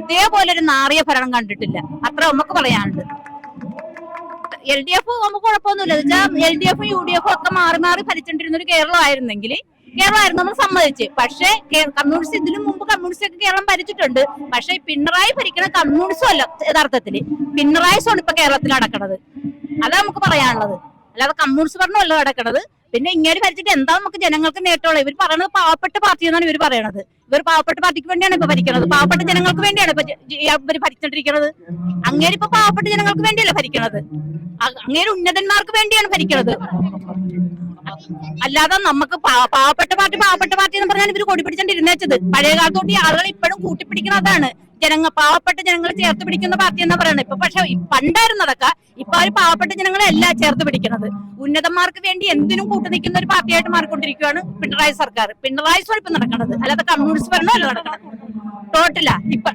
ഇതേപോലെ ഒരു നാറിയ ഭരണം കണ്ടിട്ടില്ല. അത്ര നമുക്ക് പറയാനുണ്ട്. എൽ ഡി എഫ് നമുക്ക് കുഴപ്പമൊന്നുമില്ല. വെച്ചാൽ എൽ ഡി എഫും യു ഡി എഫും ഒക്കെ മാറി മാറി ഭരിച്ചിട്ടിരുന്ന ഒരു കേരളം ആയിരുന്നെങ്കിൽ കേരളമായിരുന്നു നമ്മൾ സമ്മതിച്ച്. പക്ഷേ കമ്മ്യൂണിസ്റ്റ് ഇതിനു മുമ്പ് കമ്മ്യൂണിസ്റ്റ് ഒക്കെ കേരളം ഭരിച്ചിട്ടുണ്ട്. പക്ഷേ പിണറായി ഭരിക്കണ കമ്മ്യൂണിസ്റ്റും അല്ല യഥാർത്ഥത്തിൽ പിണറായി സോൺ ഇപ്പൊ കേരളത്തിൽ നടക്കണത്. അതാ നമുക്ക് പറയാനുള്ളത്. അല്ലാതെ കമ്മ്യൂണിസ്റ്റ് ഭരണമല്ല നടക്കണത്. പിന്നെ ഇങ്ങനെ ഭരിച്ചിട്ട് എന്താ നമുക്ക് ജനങ്ങൾക്ക് നേട്ടമുള്ളത് ഇവർ പറയുന്നത് പാവപ്പെട്ട പാർട്ടി എന്നാണ് ഇവർ പറയണത്. ഇവർ പാവപ്പെട്ട പാർട്ടിക്ക് വേണ്ടിയാണ് ഇപ്പൊ ഭരിക്കുന്നത് പാവപ്പെട്ട ജനങ്ങൾക്ക് വേണ്ടിയാണ് ഇപ്പൊ ഇവർ ഭരിച്ചോണ്ടിരിക്കുന്നത് അങ്ങനെ ഇപ്പൊ പാവപ്പെട്ട ജനങ്ങൾക്ക് വേണ്ടിയല്ല ഭരിക്കണത്. അങ്ങനെ ഉന്നതന്മാർക്ക് വേണ്ടിയാണ് ഭരിക്കണത്. അല്ലാതെ നമുക്ക് പാവപ്പെട്ട പാർട്ടി പാവപ്പെട്ട പാർട്ടി എന്ന് പറഞ്ഞാൽ ഇവർ കൊടി പിടിച്ചോണ്ടിരുന്നേച്ചത് പഴയ കാലത്തോട്ട് ഈ ആളുകൾ ഇപ്പോഴും കൂട്ടിപ്പിടിക്കുന്നതാണ് ജനങ്ങൾ പാവപ്പെട്ട ജനങ്ങൾ ചേർത്ത് പിടിക്കുന്ന പാർട്ടി എന്ന് പറയുന്നത് ഇപ്പൊ പക്ഷെ പണ്ടായിരുന്നതൊക്കെ ഇപ്പൊ അവർ പാവപ്പെട്ട ജനങ്ങളെ അല്ല ചേർത്ത് പിടിക്കുന്നത് ഉന്നതന്മാർക്ക് വേണ്ടി എന്തിനും കൂട്ടു നിൽക്കുന്ന ഒരു പാർട്ടിയായിട്ട് മാറിക്കൊണ്ടിരിക്കുകയാണ് പിണറായി സർക്കാർ. പിണറായി ഇപ്പൊ നടക്കുന്നത് അല്ലാതെ കമ്മ്യൂണിസ്റ്റ് ഭരണമല്ല നടക്കുന്നത് ടോട്ടലാ. ഇപ്പൊ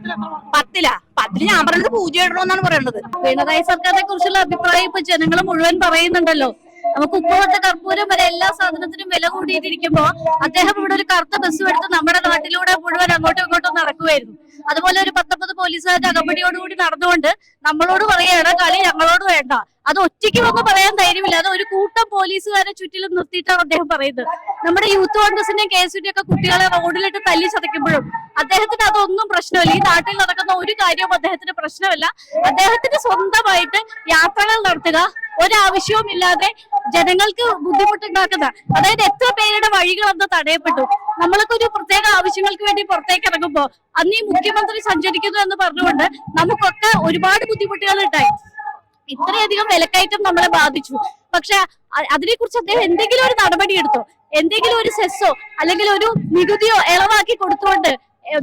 പത്തിലാ. പത്തിന് ഞാൻ പറഞ്ഞത് പൂജ ഇടണമെന്നാണ് പറയുന്നത് പിണറായി സർക്കാരിനെ കുറിച്ചുള്ള അഭിപ്രായം ഇപ്പൊ ജനങ്ങൾ മുഴുവൻ പറയുന്നുണ്ടല്ലോ. നമുക്ക് ഉപ്പുവട്ട കർപ്പൂരം വരെ എല്ലാ സാധനത്തിനും വില കൂടിയിട്ടിരിക്കുമ്പോ അദ്ദേഹം ഇവിടെ ഒരു കറുത്ത ബസ് എടുത്ത് നമ്മുടെ നാട്ടിലൂടെ മുഴുവൻ അങ്ങോട്ടും ഇങ്ങോട്ടും നടക്കുമായിരുന്നു അതുപോലെ ഒരു പത്തൊമ്പത് പോലീസുകാരുടെ അകമ്പടിയോടുകൂടി നടന്നുകൊണ്ട് നമ്മളോട് പറയാണ് കളി ഞങ്ങളോട് വേണ്ട. അത് ഒറ്റയ്ക്ക് വന്ന് പറയാൻ ധൈര്യമില്ല. അത് ഒരു കൂട്ടം പോലീസുകാരെ ചുറ്റിലും നിർത്തിയിട്ടാണ് അദ്ദേഹം പറയുന്നത്. നമ്മുടെ യൂത്ത് കോൺഗ്രസിന്റെയും കെ എസ് ഒക്കെ കുട്ടികളെ റോഡിലിട്ട് തല്ലി ചതയ്ക്കുമ്പോഴും അദ്ദേഹത്തിന് അതൊന്നും പ്രശ്നമില്ല. ഈ നാട്ടിൽ നടക്കുന്ന ഒരു കാര്യവും അദ്ദേഹത്തിന് പ്രശ്നമല്ല. അദ്ദേഹത്തിന് സ്വന്തമായിട്ട് യാത്രകൾ നടത്തുക ഒരാവശ്യവും ഇല്ലാതെ ജനങ്ങൾക്ക് ബുദ്ധിമുട്ടുണ്ടാക്കുന്ന അതായത് എത്ര പേരുടെ വഴികൾ അന്ന് തടയപ്പെട്ടു. നമ്മളൊക്കെ ഒരു പ്രത്യേക ആവശ്യങ്ങൾക്ക് വേണ്ടി പുറത്തേക്ക് ഇറങ്ങുമ്പോ അന്ന് ഈ മുഖ്യമന്ത്രി സഞ്ചരിക്കുന്നു എന്ന് പറഞ്ഞുകൊണ്ട് നമുക്കൊക്കെ ഒരുപാട് ബുദ്ധിമുട്ടുകൾ ഉണ്ടായി. ഇത്രയധികം വിലക്കയറ്റം നമ്മളെ ബാധിച്ചു. പക്ഷെ അതിനെ അതിനെക്കുറിച്ച് അദ്ദേഹം എന്തെങ്കിലും ഒരു നടപടി എടുത്തോ? എന്തെങ്കിലും ഒരു സെസ്സോ അല്ലെങ്കിൽ ഒരു നികുതിയോ ഇളവാക്കി കൊടുത്തുകൊണ്ട്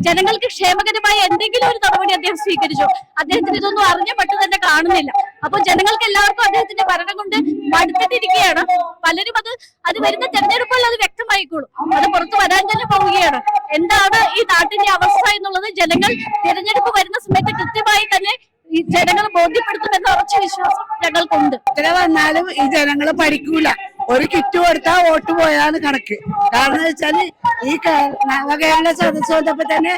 ജനങ്ങൾക്ക് ക്ഷേമകരമായ എന്തെങ്കിലും ഒരു നടപടി അദ്ദേഹം സ്വീകരിച്ചു? അദ്ദേഹത്തിന് ഇതൊന്നും അറിഞ്ഞ പെട്ടെന്ന് തന്നെ കാണുന്നില്ല. അപ്പൊ ജനങ്ങൾക്ക് എല്ലാവർക്കും അദ്ദേഹത്തിന്റെ ഭരണം കൊണ്ട് മടുത്തിട്ടിരിക്കുകയാണ്. പലരും അത് അത് വരുന്ന തെരഞ്ഞെടുപ്പുകൾ അത് വ്യക്തമായിക്കോളും. അത് പുറത്തു വരാൻ തന്നെ പോവുകയാണ്. എന്താണ് ഈ നാട്ടിന്റെ അവസ്ഥ എന്നുള്ളത് ജനങ്ങൾ തിരഞ്ഞെടുപ്പ് വരുന്ന സമയത്ത് കൃത്യമായി തന്നെ ഈ ജനങ്ങൾ ബോധ്യപ്പെടുത്തുമെന്ന ഉറച്ച വിശ്വാസം ഞങ്ങൾക്കുണ്ട്. ഇത്ര വന്നാലും ഈ ജനങ്ങൾ പഠിക്കൂല. ഒരു കിറ്റ് കൊടുത്താൽ വോട്ട് പോയാണ് കണക്ക്. കാരണം വെച്ചാൽ ഈ നവകേരള സദസ് വന്നപ്പോ തന്നെ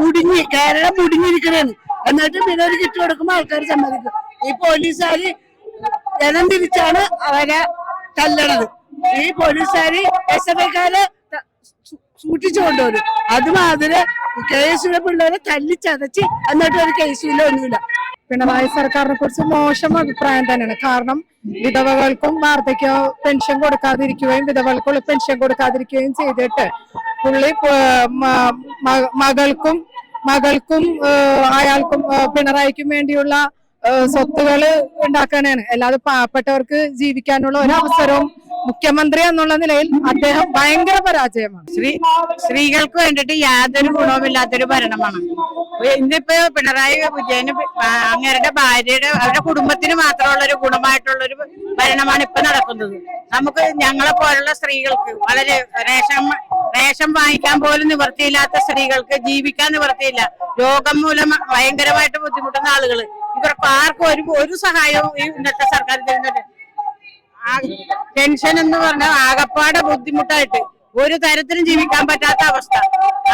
മുടിഞ്ഞ് കേരളം മുടിഞ്ഞിരിക്കണേന്ന്. എന്നിട്ട് പിന്നെ ഒരു കിറ്റ് കൊടുക്കുമ്പോ ആൾക്കാർ സമ്മതിക്കും. ഈ പോലീസുകാര് ജനം തിരിച്ചാണ് അവരെ തല്ലണത്. ഈ പോലീസുകാര് എസ് എഫ് ഐക്കാരെ സൂക്ഷിച്ചു കൊണ്ടുവരും. അതുമാതിരി കേസിലെ പിള്ളേരെ തല്ലിച്ചതച്ച് എന്നിട്ട് ഒരു കേസില്ല ഒന്നുമില്ല. പിണറായി സർക്കാരിനെ കുറിച്ച് മോശം അഭിപ്രായം തന്നെയാണ്. കാരണം വിധവകൾക്കും വാർദ്ധക്യ പെൻഷൻ കൊടുക്കാതിരിക്കുകയും വിധവകൾക്കുള്ള പെൻഷൻ കൊടുക്കാതിരിക്കുകയും ചെയ്തിട്ട് പുള്ളി മകൾക്കും മകൾക്കും അയാൾക്കും പിണറായിക്കും വേണ്ടിയുള്ള സ്വത്തുകൾ ഉണ്ടാക്കാനാണ്. അല്ലാതെ പാവപ്പെട്ടവർക്ക് ജീവിക്കാനുള്ള ഒരു അവസരവും മുഖ്യമന്ത്രി എന്നുള്ള നിലയിൽ അദ്ദേഹം ഭയങ്കര പരാജയമാണ്. സ്ത്രീ സ്ത്രീകൾക്ക് വേണ്ടിയിട്ട് യാതൊരു ഗുണവുമില്ലാത്തൊരു ഭരണമാണ്. ഇന്നിപ്പോ പിണറായി വിജയന് അങ്ങേരുടെ ഭാര്യയുടെ അവരുടെ കുടുംബത്തിന് മാത്രമുള്ള ഒരു ഗുണമായിട്ടുള്ള ഒരു ഭരണമാണ് ഇപ്പൊ നടക്കുന്നത്. നമുക്ക് ഞങ്ങളെ പോലുള്ള സ്ത്രീകൾക്ക് വളരെ റേഷൻ റേഷൻ വാങ്ങിക്കാൻ പോലും നിവർത്തിയില്ലാത്ത സ്ത്രീകൾക്ക് ജീവിക്കാൻ നിവർത്തിയില്ല രോഗം മൂലം ഭയങ്കരമായിട്ട് ബുദ്ധിമുട്ടുന്ന ആളുകൾ ഇവർക്ക് ആർക്കും ഒരു ഒരു സഹായവും ഈ ഇന്നത്തെ സർക്കാർ തരുന്നുണ്ട് പെൻഷൻ എന്ന് പറഞ്ഞാൽ ആകപ്പാടെ ബുദ്ധിമുട്ടായിട്ട് ഒരു തരത്തിലും ജീവിക്കാൻ പറ്റാത്ത അവസ്ഥ.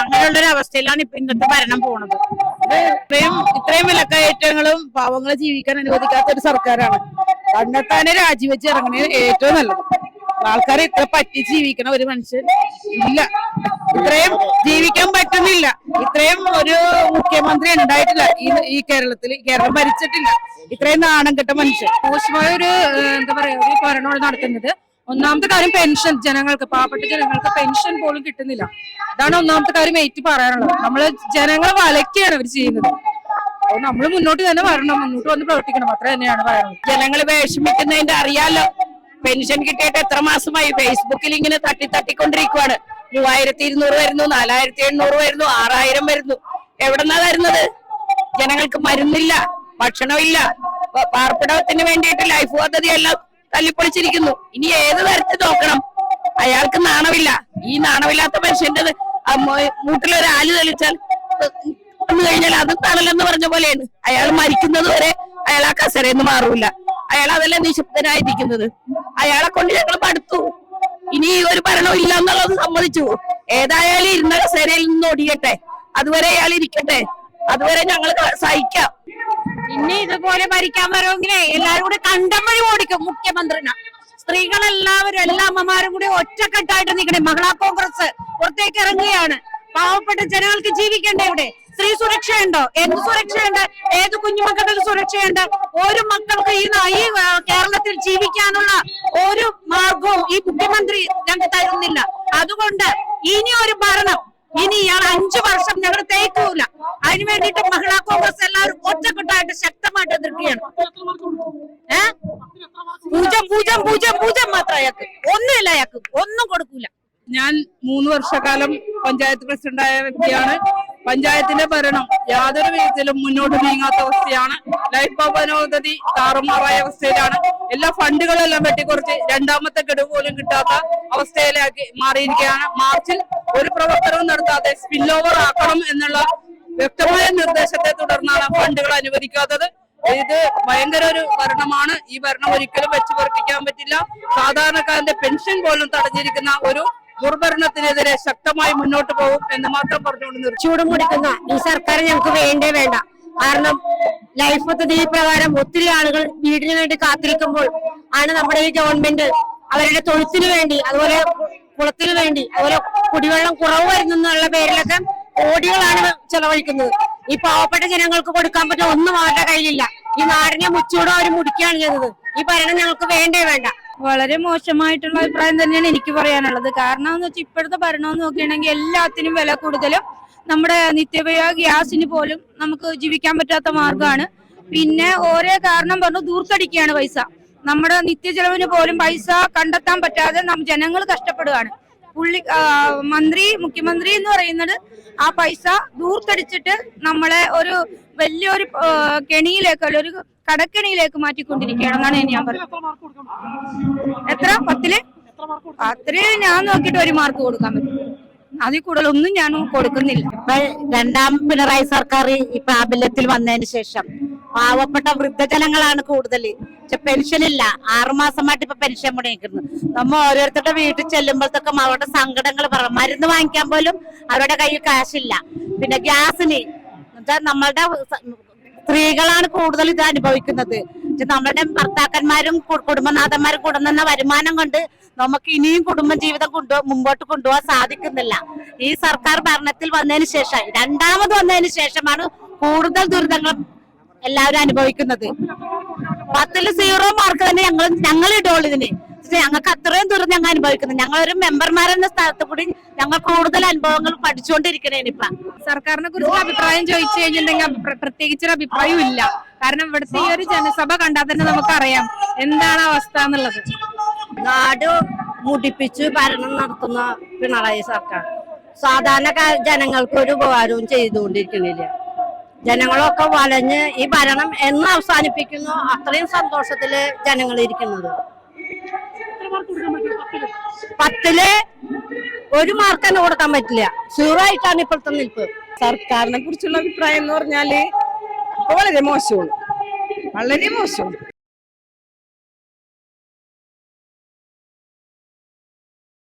അങ്ങനെയുള്ള ഒരു അവസ്ഥയിലാണ് ഇപ്പൊ ഇന്നത്തെ ഭരണം പോണത്. ഇത് ഇത്രയും ഇത്രയും വിലക്കയറ്റങ്ങളും പാവങ്ങളെ ജീവിക്കാൻ അനുവദിക്കാത്ത ഒരു സർക്കാരാണ്. കണ്ടെത്താനെ രാജിവെച്ച് ഇറങ്ങുന്നത് ഏറ്റവും നല്ലത്. ആൾക്കാരെ ഇത്ര പറ്റി ജീവിക്കണ ഒരു മനുഷ്യൻ ഇല്ല. ഇത്രയും ജീവിക്കാൻ പറ്റുന്നില്ല. ഇത്രയും ഒരു മുഖ്യമന്ത്രി ഉണ്ടായിട്ടില്ല. ഈ കേരളത്തിൽ കേരളം ഭരിച്ചിട്ടില്ല. ഇത്രയും നാണം കെട്ട മനുഷ്യൻ. മോശമായ ഒരു എന്താ പറയാ ഒരു ഭരണമാണ് നടത്തുന്നത്. ഒന്നാമത്തെ കാര്യം പെൻഷൻ. ജനങ്ങൾക്ക് പാവപ്പെട്ട ജനങ്ങൾക്ക് പെൻഷൻ പോലും കിട്ടുന്നില്ല. അതാണ് ഒന്നാമത്തെ കാര്യം ഏറ്റി പറയാനുള്ളത്. നമ്മൾ ജനങ്ങളെ വലയ്ക്കുകയാണ് അവർ ചെയ്യുന്നത്. അപ്പോൾ നമ്മൾ മുന്നോട്ട് തന്നെ വരണം. മുന്നോട്ട് വന്ന് പ്രവർത്തിക്കണം. അത്ര തന്നെയാണ് പറയുന്നത് ജനങ്ങൾ വിഷമിക്കുന്നതിന്റെ അറിയാലോ. പെൻഷൻ കിട്ടിയിട്ട് എത്ര മാസമായി? ഫേസ്ബുക്കിൽ ഇങ്ങനെ തട്ടി തട്ടിക്കൊണ്ടിരിക്കുവാണ്. മൂവായിരത്തി ഇരുന്നൂറ് വരുന്നു നാലായിരത്തി എണ്ണൂറ് വരുന്നു ആറായിരം വരുന്നു. എവിടെന്നാ വരുന്നത് ജനങ്ങൾക്ക് മരുന്നില്ല ഭക്ഷണമില്ല പാർപ്പിടത്തിന് വേണ്ടിയിട്ട് ലൈഫ് പദ്ധതി എല്ലാം തല്ലിപ്പൊളിച്ചിരിക്കുന്നു. ഇനി ഏത് തരത്തിൽ നോക്കണം? അയാൾക്ക് നാണമില്ല. ഈ നാണമില്ലാത്ത മനുഷ്യന്റെ മൂട്ടിലൊരു ആൽ തെളിച്ചാൽ കഴിഞ്ഞാൽ അത് തണലെന്ന് പറഞ്ഞ പോലെയാണ്. അയാൾ മരിക്കുന്നത് വരെ അയാൾ ആ കസരയെന്ന് മാറൂല. അയാൾ അതല്ലേ നിശബ്ദനായിരിക്കുന്നത്? അയാളെ കൊണ്ട് ഞങ്ങൾ പഠിത്തു ഇനി ഒരു ഭരണം ഇല്ല എന്നുള്ളത് സമ്മതിച്ചു. ഏതായാലും ഇരുന്ന കസേരയിൽ നിന്ന് ഓടിയട്ടെ അതുവരെ അയാൾ ഇരിക്കട്ടെ. അതുവരെ ഞങ്ങൾ സഹിക്കാം. ഇനി ഇതുപോലെ ഭരിക്കാൻ വരുമെങ്കിലേ എല്ലാരും കൂടി കണ്ടം വഴി ഓടിക്കും മുഖ്യമന്ത്രിനെ. സ്ത്രീകളെല്ലാവരും എല്ലാ അമ്മമാരും കൂടി ഒറ്റക്കെട്ടായിട്ട് നിൽക്കണേ. മഹിളാ കോൺഗ്രസ് പുറത്തേക്ക് ഇറങ്ങുകയാണ്. പാവപ്പെട്ട ജനങ്ങൾക്ക് ജീവിക്കണ്ടേ ഇവിടെ? സ്ത്രീ സുരക്ഷയുണ്ടോ. എന്ത് സുരക്ഷയുണ്ട്? ഏത് കുഞ്ഞുമക്കളുടെ സുരക്ഷയുണ്ട്? ഒരു മക്കൾക്ക് ഈ ഈ കേരളത്തിൽ ജീവിക്കാനുള്ള ഒരു മാർഗവും ഈ മുഖ്യമന്ത്രി ഞങ്ങൾക്ക് തരുന്നില്ല. അതുകൊണ്ട് ഇനി ഒരു ഭരണം. ഇനി ഇയാൾ അഞ്ചു വർഷം ഞങ്ങൾ തേക്കൂല. അതിനു വേണ്ടിട്ട് മഹിളാ കോൺഗ്രസ് എല്ലാവരും ഒറ്റക്കെട്ടായിട്ട് ശക്തമായിട്ട് എതിർക്കുകയാണ്. ഏ? പൂജ്യം പൂജ്യം പൂജ്യം പൂജ്യം മാത്രം ഒന്നുമില്ല അയാൾക്ക്. ഒന്നും കൊടുക്കൂല. ഞാൻ മൂന്ന് വർഷക്കാലം പഞ്ചായത്ത് പ്രസിഡന്റായ വ്യക്തിയാണ്. പഞ്ചായത്തിന്റെ ഭരണം യാതൊരു വിധത്തിലും മുന്നോട്ട് നീങ്ങാത്ത അവസ്ഥയാണ്. ലൈഫ് ഭവനോദതി താറുമാറായ അവസ്ഥയിലാണ്. എല്ലാ ഫണ്ടുകളെല്ലാം വെട്ടിക്കുറച്ച് രണ്ടാമത്തെ ഗഡു പോലും കിട്ടാത്ത അവസ്ഥയിലാക്കി മാറിയിരിക്കുകയാണ്. മാർച്ചിൽ ഒരു പ്രവർത്തനവും നടത്താതെ സ്പിൽ ഓവർ ആക്കണം എന്നുള്ള വ്യക്തമായ നിർദ്ദേശത്തെ തുടർന്നാണ് ഫണ്ടുകൾ അനുവദിക്കാത്തത്. ഇത് ഭയങ്കര ഒരു ഭരണമാണ്. ഈ ഭരണം ഒരിക്കലും വെച്ചു പറ്റില്ല. സാധാരണക്കാരന്റെ പെൻഷൻ പോലും തടഞ്ഞിരിക്കുന്ന ഒരു ദുർഭരണത്തിനെതിരെ ശക്തമായി മുന്നോട്ട് പോകും എന്ന് മാത്രം പറഞ്ഞുകൊണ്ട് ചൂടും മുടിക്കുന്ന ഈ സർക്കാർ ഞങ്ങൾക്ക് വേണ്ടേ വേണ്ട. കാരണം ലൈഫ് പദ്ധതി പ്രകാരം ഒത്തിരി ആളുകൾ വീടിന് വേണ്ടി കാത്തിരിക്കുമ്പോൾ ആണ് നമ്മുടെ ഈ ഗവൺമെന്റ് അവരുടെ തൊഴുത്തിന് വേണ്ടി അതുപോലെ കുളത്തിന് വേണ്ടി അതുപോലെ കുടിവെള്ളം കുറവ് വരുന്നുള്ള പേരിലൊക്കെ കോടികളാണ് ചെലവഴിക്കുന്നത്. ഈ പാവപ്പെട്ട ജനങ്ങൾക്ക് കൊടുക്കാൻ പറ്റുന്ന ഒന്നും അവരുടെ കയ്യിലില്ല. ഈ നാടിനെ മുച്ചൂടും അവർ മുടിക്കുകയാണ് ചെയ്യുന്നത് ഈ ഭരണം ഞങ്ങൾക്ക് വേണ്ടേ വേണ്ട. വളരെ മോശമായിട്ടുള്ള അഭിപ്രായം തന്നെയാണ് എനിക്ക് പറയാനുള്ളത്. കാരണം എന്ന് വെച്ചാൽ ഇപ്പോഴത്തെ ഭരണം നോക്കുകയാണെങ്കിൽ എല്ലാത്തിനും വില കൂടുതലും നമ്മുടെ നിത്യോപയോഗ ഗ്യാസിന് പോലും നമുക്ക് ജീവിക്കാൻ പറ്റാത്ത മാർഗമാണ് പിന്നെ ഓരോ കാരണം പറഞ്ഞു ദൂർത്തടിക്കുകയാണ് പൈസ. നമ്മുടെ നിത്യചെലവിന് പോലും പൈസ കണ്ടെത്താൻ പറ്റാതെ ജനങ്ങൾ കഷ്ടപ്പെടുകയാണ്. പുള്ളി മന്ത്രി മുഖ്യമന്ത്രി എന്ന് പറയുന്നത് ആ പൈസ ദൂർത്തടിച്ചിട്ട് നമ്മളെ ഒരു വലിയൊരു കെണിയിലേക്ക് അല്ല ഒരു കടക്കെണിയിലേക്ക് മാറ്റിക്കൊണ്ടിരിക്കുകയാണെന്നാണ് ഞാൻ പറയുന്നത്. എത്ര പത്തിൽ? പത്തിൽ ഞാൻ നോക്കിയിട്ട് ഒരു മാർക്ക് കൊടുക്കാൻ പറ്റും. അതിൽ കൂടുതലൊന്നും ഞാൻ കൊടുക്കുന്നില്ല. ഇപ്പൊ രണ്ടാം പിണറായി സർക്കാർ ഈ പ്രാബല്യത്തിൽ വന്നതിന് ശേഷം പാവപ്പെട്ട വൃദ്ധജനങ്ങളാണ് കൂടുതൽ. പക്ഷെ പെൻഷൻ ഇല്ല. ആറുമാസമായിട്ട് ഇപ്പൊ പെൻഷൻ മുടങ്ങിക്കുന്നു നമ്മ ഓരോരുത്തരുടെ വീട്ടിൽ ചെല്ലുമ്പോഴത്തേക്കും അവരുടെ സങ്കടങ്ങൾ പറയാം. മരുന്ന് വാങ്ങിക്കാൻ പോലും അവരുടെ കയ്യിൽ കാശില്ല. പിന്നെ ഗ്യാസിന് എന്നുവെച്ചാൽ നമ്മളുടെ സ്ത്രീകളാണ് കൂടുതൽ ഇത് അനുഭവിക്കുന്നത്. നമ്മളുടെ ഭർത്താക്കന്മാരും കുടുംബനാഥന്മാരും കൊടുക്കുന്ന വരുമാനം കൊണ്ട് നമുക്ക് ഇനിയും കുടുംബ ജീവിതം കൊണ്ടു മുമ്പോട്ട് കൊണ്ടുപോകാൻ സാധിക്കുന്നില്ല. ഈ സർക്കാർ ഭരണത്തിൽ വന്നതിന് ശേഷം രണ്ടാമത് വന്നതിന് ശേഷമാണ് കൂടുതൽ ദുരിതങ്ങൾ എല്ലാവരും അനുഭവിക്കുന്നത്. പത്തിൽ സീറോ മാർക്ക് തന്നെ ഞങ്ങൾ ഞങ്ങൾ ഇടുള്ളൂ ഇതിന്. പക്ഷെ ഞങ്ങൾക്ക് അത്രയും ദൂരം ഞങ്ങൾ അനുഭവിക്കുന്നത് ഞങ്ങൾ ഒരു മെമ്പർമാരെന്ന സ്ഥലത്ത് കൂടി ഞങ്ങൾ കൂടുതൽ അനുഭവങ്ങൾ പഠിച്ചുകൊണ്ടിരിക്കണേ ഇനിയിപ്പ സർക്കാരിനെ കുറിച്ച് അഭിപ്രായം ചോദിച്ചു കഴിഞ്ഞിട്ടുണ്ടെങ്കിൽ പ്രത്യേകിച്ചൊരു അഭിപ്രായം ഇല്ല. കാരണം ഇവിടുത്തെ ഈ ഒരു ജനസഭ കണ്ടാൽ തന്നെ നമുക്കറിയാം എന്താണ് അവസ്ഥ എന്നുള്ളത്. നാട് മുടിപ്പിച്ച് ഭരണം നടത്തുന്ന പിണറായി സർക്കാർ സാധാരണ ജനങ്ങൾക്ക് ഒരു ഉപകാരവും ചെയ്തുകൊണ്ടിരിക്കുന്നില്ല. ജനങ്ങളൊക്കെ വലഞ്ഞ് ഈ ഭരണം എന്ന് അവസാനിപ്പിക്കുന്നു. അത്രയും സന്തോഷത്തിൽ ജനങ്ങൾ ഇരിക്കുന്നത്. പത്തിൽ ഒരു മാർക്ക് തന്നെ കൊടുക്കാൻ പറ്റില്ല. സീറോ ആയിട്ടാണ് ഇപ്പോഴത്തെ നിൽപ്പ്. സർക്കാരിനെ കുറിച്ചുള്ള അഭിപ്രായം എന്ന് പറഞ്ഞാൽ വളരെ മോശമാണ്. വളരെ മോശമാണ്.